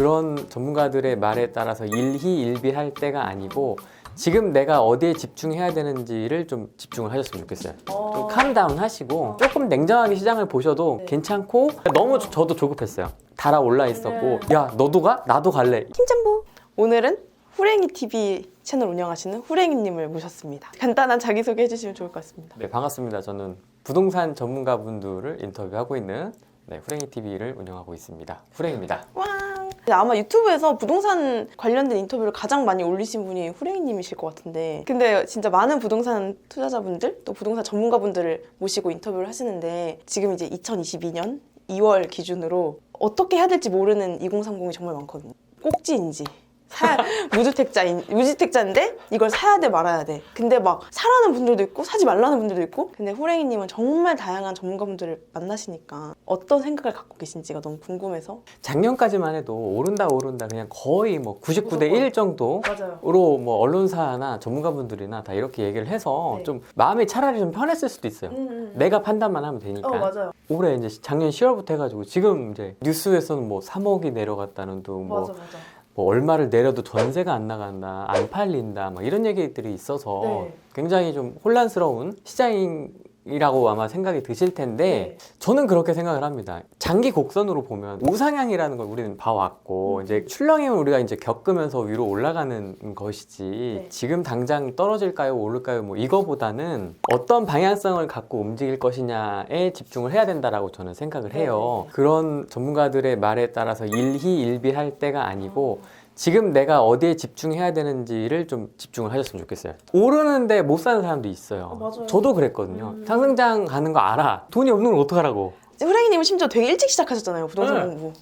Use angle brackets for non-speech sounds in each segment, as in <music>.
그런 전문가들의 말에 따라서 일희일비할 때가 아니고 지금 내가 어디에 집중해야 되는지를 좀 집중을 하셨으면 좋겠어요. 좀 캄다운 하시고 조금 냉정하게 시장을 보셔도 괜찮고 너무 저- 저도 조급했어요. 달아올라 있었고 야 너도 가? 나도 갈래. 김짬보 오늘은 후랭이 TV 채널 운영하시는 후랭이님을 모셨습니다. 간단한 자기소개 해주시면 좋을 것 같습니다. 네 반갑습니다. 저는 부동산 전문가분들을 인터뷰하고 있는 네, 후랭이 TV를 운영하고 있습니다. 후랭입니다. 왕! 아마 유튜브에서 부동산 관련된 인터뷰를 가장 많이 올리신 분이 후랭이님이실 것 같은데 근데 진짜 많은 부동산 투자자분들 또 부동산 전문가분들을 모시고 인터뷰를 하시는데 지금 이제 2022년 2월 기준으로 어떻게 해야 될지 모르는 2030이 정말 많거든요. 꼭지인지 사 무주택자인 무주택자인데 이걸 사야 돼 말아야 돼. 근데 막 사라는 분들도 있고 사지 말라는 분들도 있고. 근데 호랭이님은 정말 다양한 전문가분들을 만나시니까 어떤 생각을 갖고 계신지가 너무 궁금해서. 작년까지만 해도 오른다 오른다 그냥 거의 뭐 99대 1 정도 맞아요. 뭐 언론사나 전문가분들이나 다 이렇게 얘기를 해서 네. 좀 마음이 차라리 좀 편했을 수도 있어요. 내가 판단만 하면 되니까. 어 맞아요. 올해 이제 작년 10월부터 해가지고 지금 이제 뉴스에서는 뭐 3억이 내려갔다는 둥, 뭐, 맞아 맞아. 뭐 얼마를 내려도 전세가 안 나간다, 안 팔린다, 막 이런 얘기들이 있어서 네. 굉장히 좀 혼란스러운 시장 이라고 아마 생각이 드실 텐데 네. 저는 그렇게 생각을 합니다. 장기 곡선으로 보면 우상향이라는 걸 우리는 봐왔고 음. 이제 출렁임을 우리가 이제 겪으면서 위로 올라가는 것이지 네. 지금 당장 떨어질까요, 오를까요, 뭐 이거보다는 어떤 방향성을 갖고 움직일 것이냐에 집중을 해야 된다라고 저는 생각을 해요. 네, 그런 전문가들의 말에 따라서 일희일비할 때가 아니고 지금 내가 어디에 집중해야 되는지를 좀 집중을 하셨으면 좋겠어요. 오르는데 못 사는 사람도 있어요. 어, 맞아요. 저도 그랬거든요. 음. 상승장 가는 거 알아. 돈이 없는 걸 어떡하라고. 후랭이님은 심지어 되게 일찍 시작하셨잖아요 부동산 네. 공부.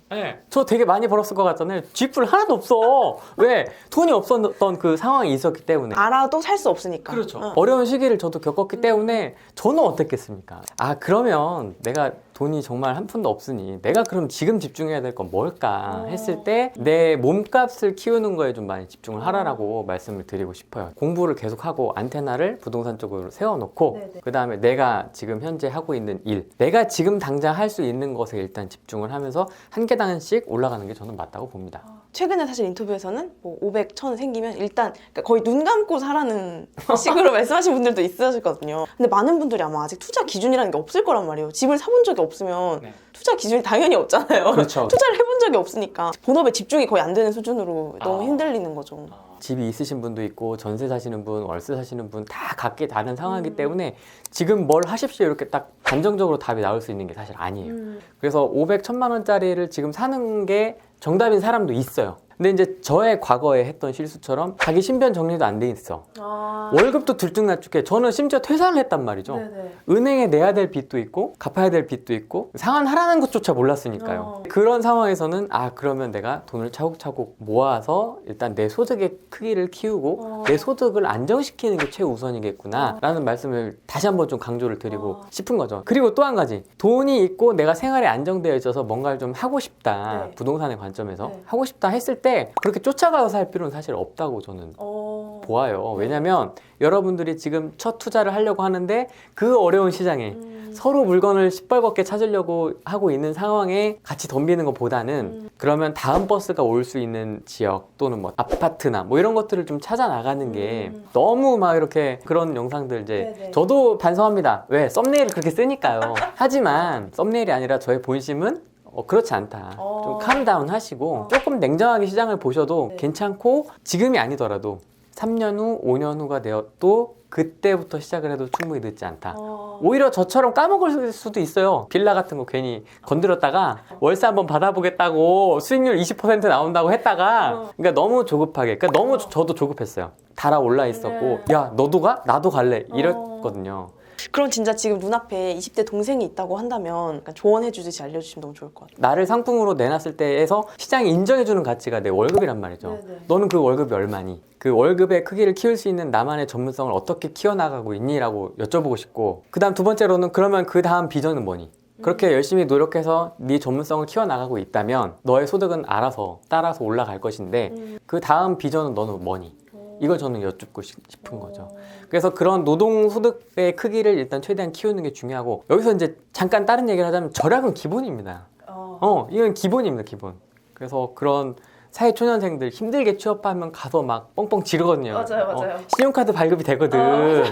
저 되게 많이 벌었을 것 같잖아요. 쥐뿔 하나도 없어. 왜? 돈이 없었던 그 상황이 있었기 때문에. 알아도 살 수 없으니까. 그렇죠. 어. 어려운 시기를 저도 겪었기 때문에 저는 어땠겠습니까? 아, 그러면 내가 돈이 정말 한 푼도 없으니 내가 그럼 지금 집중해야 될 건 뭘까 어. 했을 때 내 몸값을 키우는 거에 좀 많이 집중을 하라라고 말씀을 드리고 싶어요. 공부를 계속하고 안테나를 부동산 쪽으로 세워놓고 네네. 그 다음에 내가 지금 현재 하고 있는 일, 내가 지금 당장 할 수 있는 것에 일단 집중을 하면서 한 계단씩 올라가는 게 저는 맞다고 봅니다. 최근에 사실 인터뷰에서는 뭐 500, 1000 생기면 일단 그러니까 거의 눈 감고 사라는 <laughs> 식으로 말씀하신 분들도 있으셨거든요. 근데 많은 분들이 아마 아직 투자 기준이라는 게 없을 거란 말이에요. 집을 사본 적이 없 으면 네. 투자 기준이 당연히 없잖아요. <laughs> 그렇죠. 투자를 해본 적이 없으니까 본업에 집중이 거의 안 되는 수준으로 너무 아. 흔들리는 거죠. 집이 있으신 분도 있고 전세 사시는 분, 월세 사시는 분 다 각기 다른 상황이기 음. 때문에 지금 뭘 하십시오 이렇게 딱 단정적으로 답이 나올 수 있는 게 사실 아니에요. 음. 그래서 500, 1000만 원짜리를 지금 사는 게 정답인 사람도 있어요. 근데 이제 저의 과거에 했던 실수처럼 자기 신변 정리도 안 돼 있어. 아. 월급도 들쭉날쭉해. 저는 심지어 퇴사를 했단 말이죠. 네네. 은행에 내야 될 빚도 있고 갚아야 될 빚도 있고 상환하라는 것조차 몰랐으니까요. 어. 그런 상황에서는 아 그러면 내가 돈을 차곡차곡 모아서 일단 내 소득의 크기를 키우고 어. 내 소득을 안정시키는 게 최우선이겠구나라는 말씀을 다시 한번 좀 강조를 드리고 어. 싶은 거죠. 그리고 또 한 가지 돈이 있고 내가 생활에 안정되어 있어서 뭔가를 좀 하고 싶다 네. 부동산의 관점에서 네. 하고 싶다 했을 때 그렇게 쫓아가서 살 필요는 사실 없다고 저는 어. 보아요. 왜냐면 여러분들이 지금 첫 투자를 하려고 하는데 그 어려운 시장에 음. 서로 물건을 시뻘겋게 찾으려고 하고 있는 상황에 같이 덤비는 것보다는 음. 그러면 다음 버스가 올 수 있는 지역 또는 뭐 아파트나 뭐 이런 것들을 좀 찾아 나가는 게 음. 너무 막 이렇게 그런 영상들 이제 네네. 저도 반성합니다. 왜 썸네일을 그렇게 쓰니까요. 하지만 썸네일이 아니라 저의 본심은 어, 그렇지 않다. 어. 좀 캄다운 하시고 어. 조금 냉정하게 시장을 보셔도 네. 괜찮고 지금이 아니더라도 3년 후, 5년 후가 되어도 그때부터 시작을 해도 충분히 늦지 않다. 어. 오히려 저처럼 까먹을 수도 있어요. 빌라 같은 거 괜히 건드렸다가 월세 한번 받아보겠다고 수익률 20% 나온다고 했다가 어. 그러니까 너무 조급하게 그러니까 너무 어. 저도 조급했어요. 달아올라 있었고 네. 야 너도 가? 나도 갈래 어. 이랬거든요. 그럼 진짜 지금 눈앞에 20대 동생이 있다고 한다면 약간 조언해 주듯이 알려주시면 너무 좋을 것 같아요. 나를 상품으로 내놨을 때에서 시장이 인정해주는 가치가 내 월급이란 말이죠. 네네. 너는 그 월급이 얼마니? 그 월급의 크기를 키울 수 있는 나만의 전문성을 어떻게 키워나가고 있니?라고 여쭤보고 싶고 그 다음 두 번째로는 그러면 그 다음 비전은 뭐니? 그렇게 열심히 노력해서 네 전문성을 키워나가고 있다면 너의 소득은 알아서 따라서 올라갈 것인데 음. 그 다음 비전은 너는 뭐니? 이걸 저는 여쭙고 싶- 싶은 거죠. 어. 그래서 그런 노동 소득의 크기를 일단 최대한 키우는 게 중요하고 여기서 이제 잠깐 다른 얘기를 하자면 절약은 기본입니다. 어. 어, 이건 기본입니다, 기본. 그래서 그런 사회 초년생들 힘들게 취업하면 가서 막 뻥뻥 지르거든요. 맞아요, 맞아요. 어, 신용카드 발급이 되거든. 어,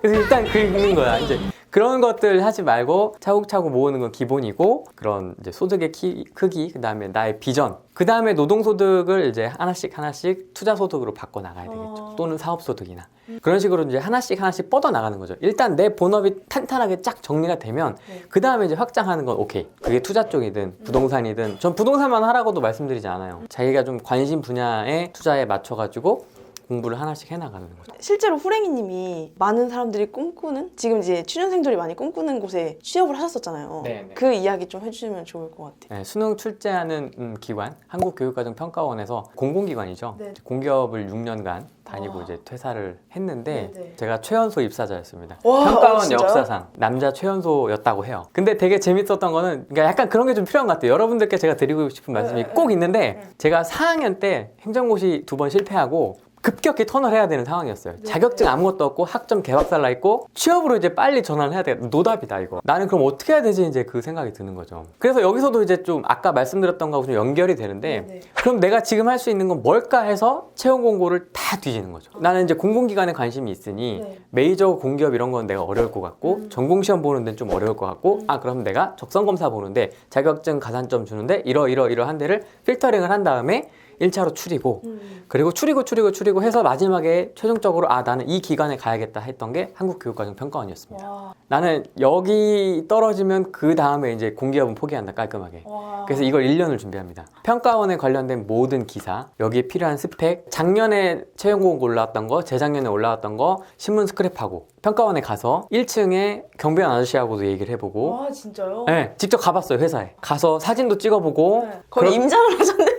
그래서 일단 긁는 거야. 이제 그런 것들 하지 말고 차곡차곡 모으는 건 기본이고 그런 이제 소득의 키- 크기, 그 다음에 나의 비전, 그 다음에 노동소득을 이제 하나씩 하나씩 투자소득으로 바꿔 나가야 되겠죠. 어. 또는 사업소득이나 그런 식으로 이제 하나씩 하나씩 뻗어 나가는 거죠. 일단 내 본업이 탄탄하게 쫙 정리가 되면 네. 그 다음에 이제 확장하는 건 오케이. 그게 투자 쪽이든 부동산이든 전 부동산만 하라고도 말씀드리지 않아요. 자기가 좀 관심 분야에 투자에 맞춰 가지고 공부를 하나씩 해나가는 거죠. 실제로 후랭이님이 많은 사람들이 꿈꾸는 지금 이제 취준생들이 많이 꿈꾸는 곳에 취업을 하셨었잖아요. 네, 네. 그 이야기 좀 해주시면 좋을 것 같아요. 네, 수능 출제하는 음, 기관 한국교육과정평가원에서 공공기관이죠. 네. 공기업을 6년간 다니고 와. 이제 퇴사를 했는데 네, 네. 제가 최연소 입사자였습니다. 와, 평가원 진짜요? 역사상 남자 최연소였다고 해요. 근데 되게 재밌었던 거는 그러니까 약간 그런 게 좀 필요한 것 같아요. 여러분들께 제가 드리고 싶은 말씀이 네, 네. 꼭 있는데 제가 4학년 때 행정고시 두 번 실패하고 급격히 턴을 해야 되는 상황이었어요. 네. 자격증 아무것도 없고 학점 개박살 나 있고 취업으로 이제 빨리 전환을 해야 돼. 노답이다 이거. 나는 그럼 어떻게 해야 되지 이제 그 생각이 드는 거죠. 그래서 여기서도 이제 좀 아까 말씀드렸던 거하고 좀 연결이 되는데 네, 네. 그럼 내가 지금 할 수 있는 건 뭘까 해서 채용 공고를 다 뒤지는 거죠. 나는 이제 공공기관에 관심이 있으니 네. 메이저 공기업 이런 건 내가 어려울 것 같고 음. 전공 시험 보는 데는 좀 어려울 것 같고 아 그럼 내가 적성 검사 보는데 자격증 가산점 주는데 이러 이러 이러 한 데를 필터링을 한 다음에 1차로 추리고 음. 그리고 추리고 추리고 추리고 해서 마지막에 최종적으로 아 나는 이 기관에 가야겠다 했던 게 한국 교육과정 평가원이었습니다. 와, 나는 여기 떨어지면 그 다음에 이제 공기업은 포기한다 깔끔하게. 와. 그래서 이걸 1년을 준비합니다. 평가원에 관련된 모든 기사, 여기에 필요한 스펙, 작년에 채용 공고 올라왔던 거, 재작년에 올라왔던 거 신문 스크랩하고 평가원에 가서 1층에 경비원 아저씨하고도 얘기를 해보고 와 진짜요? 네, 직접 가봤어요 회사에 가서 사진도 찍어보고 네. 거의 그런- 임장을 하셨네요.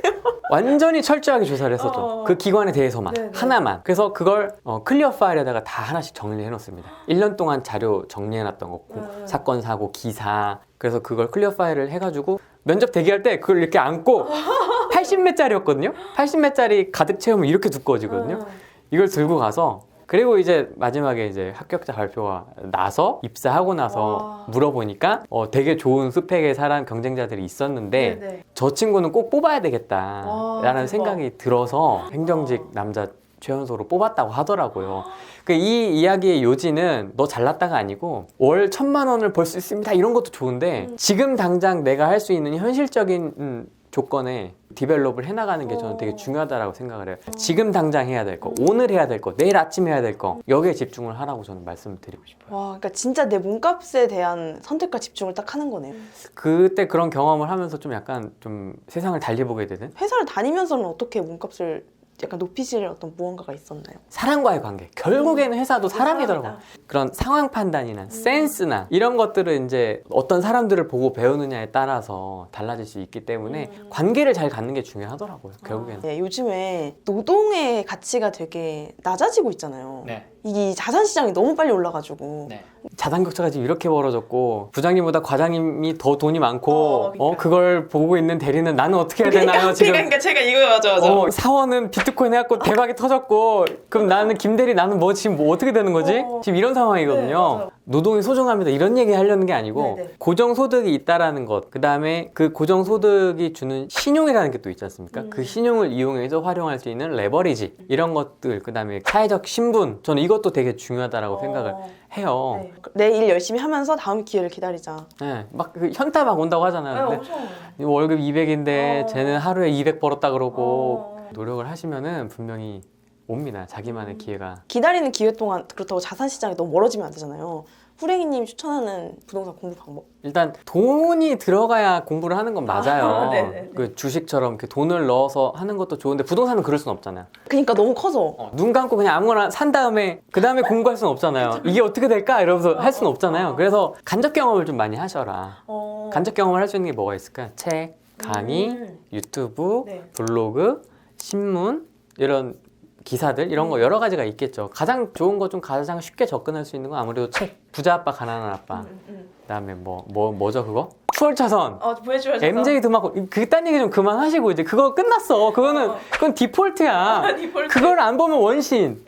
완전히 철저하게 조사를 했었죠 어. 그 기관에 대해서만 네네. 하나만 그래서 그걸 어, 클리어 파일에다가 다 하나씩 정리해 놓습니다 1년 동안 자료 정리해 놨던 거 고- 네. 사건 사고 기사 그래서 그걸 클리어 파일을 해가지고 면접 대기할 때 그걸 이렇게 안고 80매짜리였거든요 80매짜리 가득 채우면 이렇게 두꺼워지거든요 음. 이걸 들고 가서 그리고 이제 마지막에 이제 합격자 발표가 나서 입사하고 나서 와. 물어보니까 어, 되게 좋은 스펙의 사람 경쟁자들이 있었는데 네네. 저 친구는 꼭 뽑아야 와, 되겠다라는 대박. 생각이 들어서 행정직 남자 최연소로 뽑았다고 하더라고요. 그 이 이야기의 요지는 너 잘났다가 아니고 월 천만 원을 벌 수 있습니다 이런 것도 좋은데 음. 지금 당장 내가 할 수 있는 현실적인 음, 조건에 디벨롭을 해나가는 게 저는 되게 어. 중요하다고 생각을 해요. 지금 당장 해야 될 거, 오늘 해야 될 거, 내일 아침 해야 될 거 여기에 집중을 하라고 저는 말씀을 드리고 싶어요. 와, 그러니까 진짜 내 몸값에 대한 선택과 집중을 딱 하는 거네요. 그때 그런 경험을 하면서 좀 약간 좀 세상을 달리 보게 되는 회사를 다니면서는 어떻게 몸값을 약간 높이실 어떤 무언가가 있었나요? 사람과의 관계. 결국에는 회사도 사람이더라고요. 사람이다. 그런 상황 판단이나 센스나 이런 것들을 이제 어떤 사람들을 보고 배우느냐에 따라서 달라질 수 있기 때문에 음. 관계를 잘 갖는 게 중요하더라고요. 결국에는. 네, 요즘에 노동의 가치가 되게 낮아지고 있잖아요. 네. 이 자산 시장이 너무 빨리 올라가지고 자산 격차가 지금 이렇게 벌어졌고 부장님보다 과장님이 더 돈이 많고 어, 어, 그러니까. 그걸 보고 있는 대리는 나는 어떻게 해야 되나요 <laughs> 지금? 그러니까 제가 이거 맞아 맞아. 어, 사원은 비트 코인 해갖고 대박이 터졌고 그럼 나는 김대리 나는 뭐 지금 뭐 어떻게 되는 거지? 어. 지금 이런 네, 상황이거든요. 맞아요. 노동이 소중합니다. 이런 얘기 하려는 게 아니고 네, 네. 고정소득이 있다라는 것, 그 다음에 그 고정소득이 주는 신용이라는 게 또 있지 않습니까? 음. 그 신용을 이용해서 활용할 수 있는 레버리지 이런 것들, 그 다음에 사회적 신분, 저는 이것도 되게 중요하다라고 생각을 어, 해요. 네. 내일 열심히 하면서 다음 기회를 기다리자. 네, 막 그 현타 막 온다고 하잖아요. 근데 엄청. 월급 200인데 어. 쟤는 하루에 200 벌었다 그러고 어. 노력을 하시면은 분명히 옵니다. 음. 자기만의 기회가. 기다리는 기회 동안 그렇다고 자산 시장이 너무 멀어지면 안 되잖아요. 후랭이님 추천하는 부동산 공부 방법. 일단 돈이 들어가야 공부를 하는 건 맞아요. 아, <laughs> 네네네. 그 주식처럼 이렇게 돈을 넣어서 하는 것도 좋은데 부동산은 그럴 수는 없잖아요. 그러니까 너무 커서. 어, 눈 감고 그냥 아무거나 산 다음에 그 다음에 공부할 수는 없잖아요. 이게 어떻게 될까 이러면서 할 수는 없잖아요. 그래서 간접 경험을 좀 많이 하셔라. 어. 간접 경험을 할 수 있는 게 뭐가 있을까? 책, 강의, 음. 유튜브, 네. 블로그, 신문 이런 기사들 이런 거 여러 가지가 있겠죠. 가장 좋은 거 좀 가장 쉽게 접근할 수 있는 건 아무래도 책. 부자 아빠 가난한 아빠. 음, 음. 그다음에 뭐 뭐 뭐 죠 그거? 추월차선. 어 보여줘야죠. MJ 드마고 그딴 얘기 좀 그만하시고 이제 그거 끝났어. 그거는 어. 그건 디폴트야. <laughs> 디폴트. 그걸 안 보면 원신.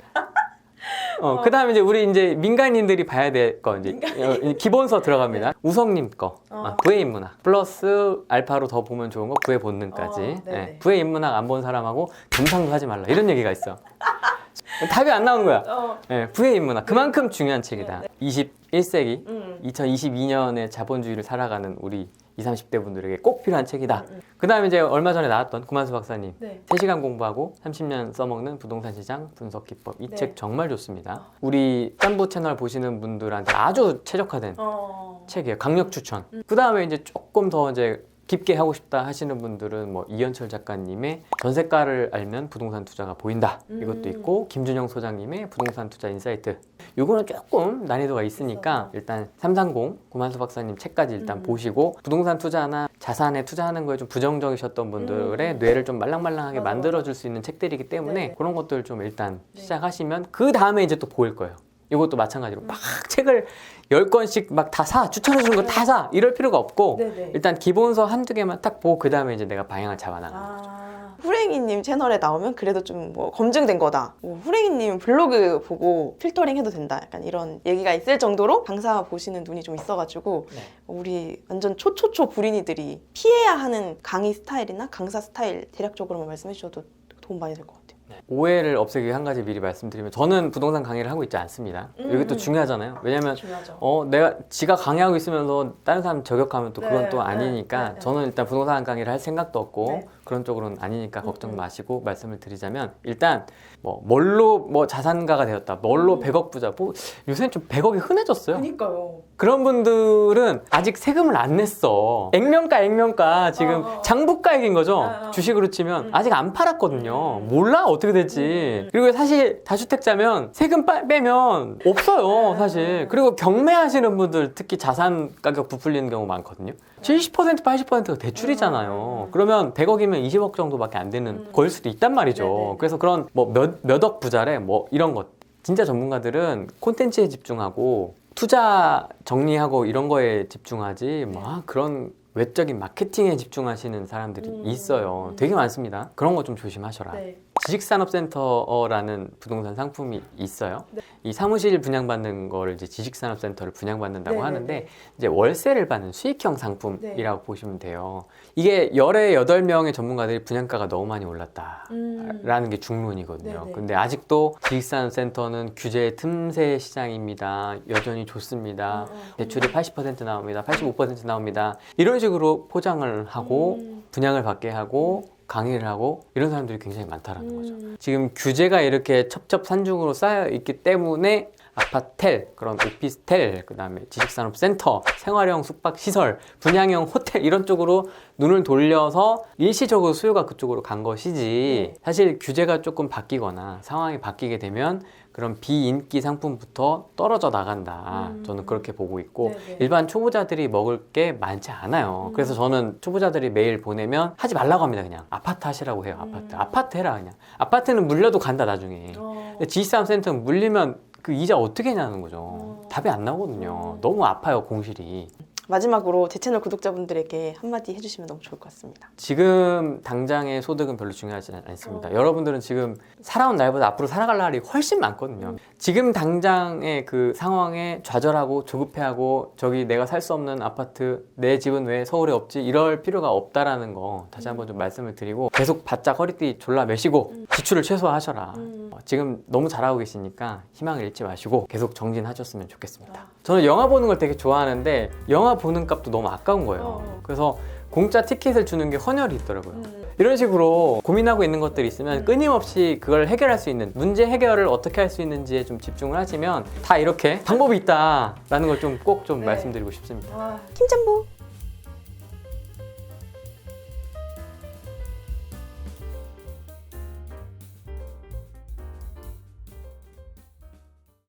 어, 그다음에 이제 우리 이제 민간인들이 봐야 될 거 이제 어, 기본서 들어갑니다. 우성님 거 어. 아, 부의 인문학 플러스 알파로 더 보면 좋은 거 부의 본능까지. 어, 네네. 예, 부의 인문학 안 본 사람하고 겸상도 하지 말라 이런 얘기가 있어. <laughs> 답이 안 나오는 거야. 어. 예, 부의 인문학 그만큼 중요한 책이다. 21세기 음. 2022년에 자본주의를 살아가는 우리 20, 30대 분들에게 꼭 필요한 책이다. 그 다음에 이제 얼마 전에 나왔던 구만수 박사님. 네. 3시간 공부하고 30년 써먹는 부동산 시장 분석 기법. 이 네. 책 정말 좋습니다. 우리 짬부 채널 보시는 분들한테 아주 최적화된 어. 책이에요. 강력 추천. 그 다음에 이제 조금 더 이제 깊게 하고 싶다 하시는 분들은 뭐 이현철 작가님의 전세가를 알면 부동산 투자가 보인다. 이것도 음. 있고 김준영 소장님의 부동산 투자 인사이트. 요거는 조금 난이도가 있으니까 일단 330 구만수 박사님 책까지 일단 음. 보시고 부동산 투자나 자산에 투자하는 거에 좀 부정적이셨던 분들의 음. 뇌를 좀 말랑말랑하게 만들어 줄 수 있는 책들이기 때문에 네네. 그런 것들 좀 일단 네. 시작하시면 그 다음에 이제 또 보일 거예요. 이것도 마찬가지로 음. 막 책을 10권씩 막 다 사, 추천해 주는 거 다 사. 이럴 필요가 없고 네네. 일단 기본서 한두 개만 딱 보고 그 다음에 이제 내가 방향을 잡아 나가는 거죠. 아, 후랭이님 채널에 나오면 그래도 좀 뭐 검증된 거다. 뭐 후랭이님 블로그 보고 필터링 해도 된다. 약간 이런 얘기가 있을 정도로 강사 보시는 눈이 좀 있어가지고 네. 우리 완전 초초초 불인이들이 피해야 하는 강의 스타일이나 강사 스타일 대략적으로만 말씀해 주셔도 도움 많이 될 것 같아요. 오해를 없애기 위해 한 가지 미리 말씀드리면 저는 부동산 강의를 하고 있지 않습니다. 음, 이게 또 음. 중요하잖아요. 왜냐면 중요하죠. 어 내가 지가 강의하고 있으면서 다른 사람 저격하면 또 그건 네, 또 네, 아니니까 네, 네. 저는 일단 부동산 강의를 할 생각도 없고 네. 그런 쪽으로는 아니니까 음, 걱정 음. 마시고 말씀을 드리자면 일단 뭐 뭘로 뭐 자산가가 되었다 뭘로 음. 100억 부자 뭐 요새는 좀 100억이 흔해졌어요 그니까요. 그런 분들은 아직 세금을 안 냈어 액면가 액면가 지금 어, 어. 장부가액인 거죠 어, 어. 주식으로 치면 음. 아직 안 팔았거든요 음. 몰라 어떻게 될지 음. 그리고 사실 다주택자면 세금 빠- 빼면 없어요 음. 사실 그리고 경매하시는 분들 특히 자산 가격 부풀리는 경우 많거든요 70% 80%가 대출이잖아요 음. 그러면 100억이면 20억 정도밖에 안 되는 음. 거일 수도 있단 말이죠 네네. 그래서 그런 뭐 몇 몇억 부자래 뭐 이런 것 진짜 전문가들은 콘텐츠에 집중하고 투자 정리하고 이런 거에 집중하지 막 그런 외적인 마케팅에 집중하시는 사람들이 음. 있어요. 음. 되게 많습니다. 그런 거 좀 조심하셔라. 네. 지식산업센터라는 부동산 상품이 있어요. 네. 이 사무실 분양받는 거를 이제 지식산업센터를 분양받는다고 네, 네, 하는데 네. 이제 월세를 받는 수익형 상품이라고 보시면 돼요. 이게 열에 여덟 명의 전문가들이 분양가가 너무 많이 올랐다. 음. 라는 게 중론이거든요. 네 네. 근데 아직도 지식산업센터는 규제 틈새 시장입니다. 여전히 좋습니다. 어, 어. 대출이 80% 나옵니다. 85% 나옵니다. 이런 식으로 포장을 하고 음. 분양을 받게 하고 강의를 하고 이런 사람들이 굉장히 많다라는 거죠. 음. 지금 규제가 이렇게 첩첩산중으로 쌓여 있기 때문에 아파텔, 그런 오피스텔, 그 다음에 지식산업센터, 생활형 숙박시설, 분양형 호텔 이런 쪽으로 눈을 돌려서 일시적으로 수요가 그쪽으로 간 것이지 네. 사실 규제가 조금 바뀌거나 상황이 바뀌게 되면 그런 비인기 상품부터 떨어져 나간다. 음. 저는 그렇게 보고 있고 네네. 일반 초보자들이 먹을 게 많지 않아요. 음. 그래서 저는 초보자들이 메일 보내면 하지 말라고 합니다. 그냥 아파트 하시라고 해요. 아파트. 음. 아파트 해라 그냥. 아파트는 물려도 간다 나중에. 어. 지식산업센터는 물리면 그 이자 어떻게 내냐는 거죠. 어. 답이 안 나오거든요. 음. 너무 아파요 공실이. 마지막으로 제 채널 구독자분들에게 한마디 해주시면 너무 좋을 것 같습니다. 지금 당장의 소득은 별로 중요하지 않- 않습니다. 어. 여러분들은 지금 살아온 날보다 앞으로 살아갈 날이 훨씬 많거든요. 음. 지금 당장의 그 상황에 좌절하고 조급해하고 저기 내가 살 수 없는 아파트 내 집은 왜 서울에 없지 이럴 필요가 없다라는 거 다시 한번 좀 말씀을 드리고 계속 바짝 허리띠 졸라 매시고 음. 지출을 최소화하셔라. 음. 어, 지금 너무 잘하고 계시니까 희망을 잃지 마시고 계속 정진하셨으면 좋겠습니다. 아. 저는 영화 보는 걸 되게 좋아하는데 영화 보는 값도 너무 아까운 거예요. 어. 그래서 공짜 티켓을 주는 게 헌혈이 있더라고요. 음. 이런 식으로 고민하고 있는 것들이 있으면 음. 끊임없이 그걸 해결할 수 있는 문제 해결을 어떻게 할 수 있는지에 좀 집중을 하시면 다 이렇게 방법이 있다라는 걸 좀 꼭좀 네. 말씀드리고 싶습니다. 아, 킴짬보